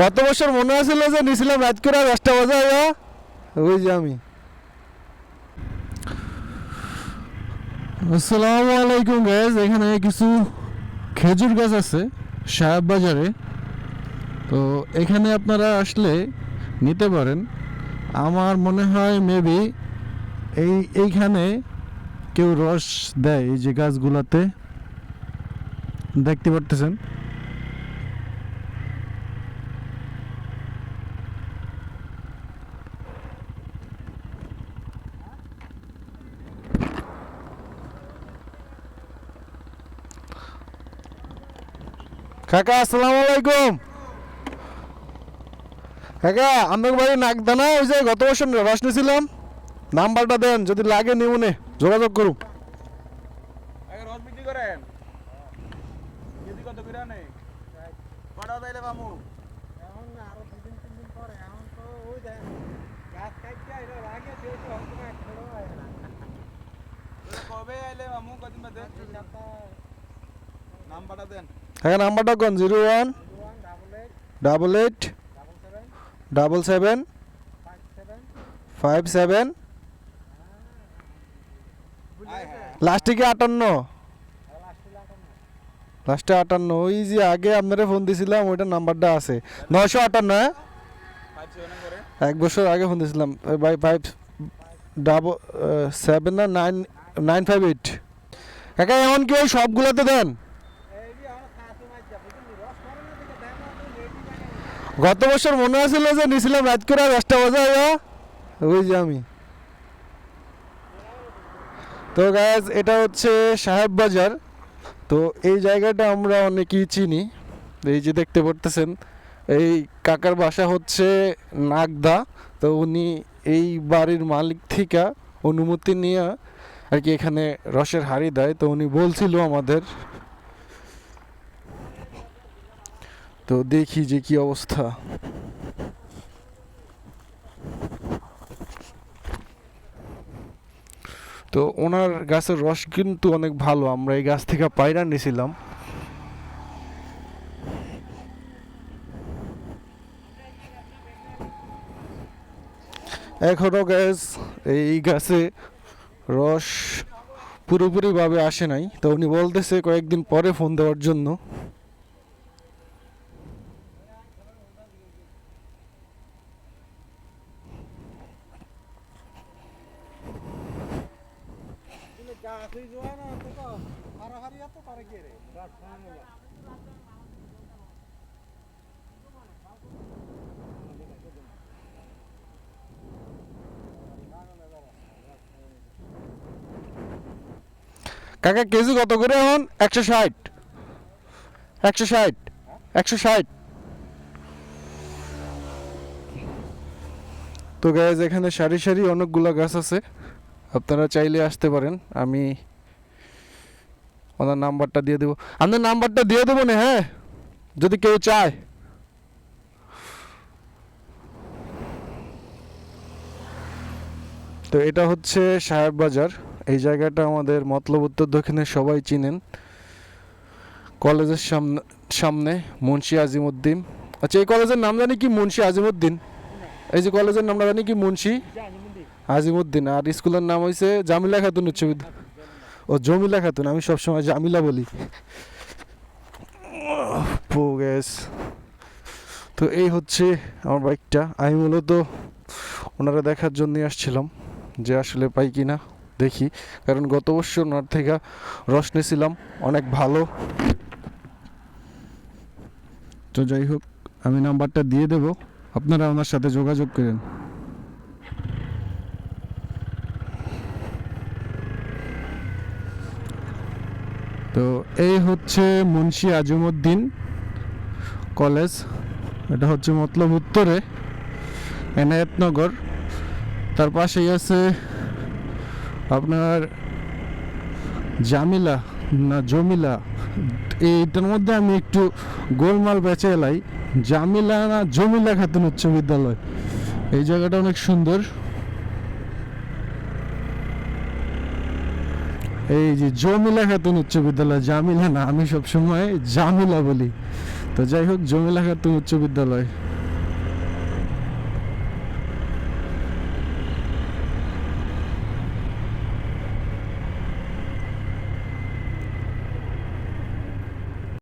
গত বছর মনে আছিল যে নিছিলাম রাজকুড়া দশটা বাজে ওই যে আমি? আসসালামু আলাইকুম গ্যাস এখানে কিছু খেজুর গাছ আছে, সাহেব বাজারে। তো এখানে আপনারা আসলে নিতে পারেন। আমার মনে হয় মেবি এই, এইখানে কেউ রস দেয় এই যে গাছগুলাতে। দেখতে পারতেছেন? কাকা আসসালামু আলাইকুম কাকা আপনার বাড়ি নাকদানা ওই যে গত বছর রস নিয়েছিলাম। নাম্বারটা দেন যদি লাগে নিউনে যোগাযোগ করুন? কবে আইলে মামু কদিন বাদে? নাম্বারটা দেন। কাকা নাম্বারটা কোন? Zero one, double eight, double seven, five seven. হ্যাঁ লাস্টে কি আটান্ন? লাস্টে আটান্ন। ওই যে আগে আপনারা ফোন দিয়েছিলাম ওইটার নাম্বারটা আছে। নয়শো আটান্ন হ্যাঁ? এক বছর আগে ফোন দিয়েছিলাম বাই ফাইভ ডাবল সেভেন না নাইন নাইন ফাইভ এইট কাকা এমন কি ওই সবগুলোতে দেন এই যে আমার খাসি মাছ যাবে কিন্তু রস করে না দিকে দেখ না তুমি রেডি লাগে গত বছর মনে আছিল যে নিছিলাম রাজকুড়া দশটা বাজে আয়া ওই যে আমি? তো গ্যাস এটা হচ্ছে সাহেব বাজার। তো এই জায়গাটা আমরা অনেকেই চিনি। এই যে দেখতে পারতেছেন, এই কাকার বাসা হচ্ছে নাগদা। তো উনি এই বাড়ির মালিক থেকে অনুমতি নিয়ে আর কি এখানে রসের হাড়ি দেয়। তো উনি বলছিল আমাদের তো দেখি যে কি অবস্থা। তো ওনার গাছের রস কিন্তু অনেক ভালো, আমরা এই গাছ থেকে পায়রা নিয়েছিলাম। এখনও গ্যাস এই গাছে রস পুরোপুরিভাবে আসে নাই। তো উনি বলতেছে কয়েকদিন পরে ফোন দেওয়ার জন্য। তুমি গাছ হই জোয়া না, তো তো হারাহারি এত পারে কি রে? রস খাওয়ানো কাকা, কেজি কত করে এখন? একশো ষাট। একশো ষাট। একশো ষাট। তো গ্যাস এখানে সারি সারি অনেকগুলো গাছ আছে। আপনারা চাইলে আসতে পারেন, আমি ওনার নাম্বারটা দিয়ে দেবো। আপনার নাম্বারটা দিয়ে দেবো না হ্যাঁ? যদি কেউ চায়। তো এটা হচ্ছে সাহেব বাজার। এই জায়গাটা আমাদের মতলব উত্তর দক্ষিণে সবাই চিনেন। কলেজের সামনে সামনে মুন্সি আজিমুদ্দিন। আচ্ছা এই কলেজের নাম জানি কি মুন্সি আজিমুদ্দিন? এই যে কলেজের নাম জানি কি মুন্সি? আজিমুদ্দিন, আর স্কুলের নাম হয়েছে জামিলা খাতুন উচ্চ ও জমিলা খাতুন, আমি সবসময় জামিলা বলি। গ্যাস। তো এই হচ্ছে আমার বাইকটা। আমি মূলত ওনারা দেখার জন্যই আসছিলাম যে আসলে পাই কি না দেখি। কারণ গত বছর ওনার থেকে রস নিয়েছিলাম, অনেক ভালো। তো যাই হোক, আমি নাম্বারটা দিয়ে দেব। আপনারা ওনার সাথে যোগাযোগ করেন। তো এই হচ্ছে মুন্সি আজমউদ্দিন কলেজ। এটা হচ্ছে মতলব উত্তরে এনায়েতনগর তার পাশেই আছে আপনার জামিলা না জমিলা। এইটার মধ্যে আমি একটু গোলমাল বেঁচে এলাই। জামিলা না জমিলা খাতুন উচ্চ বিদ্যালয়। এই জায়গাটা অনেক সুন্দর। এই যে জমিলা খাতুন উচ্চ বিদ্যালয়, জামিলা না, আমি সবসময় জামিলা বলি। তো যাই হোক জমিলা খাতুন উচ্চ বিদ্যালয়।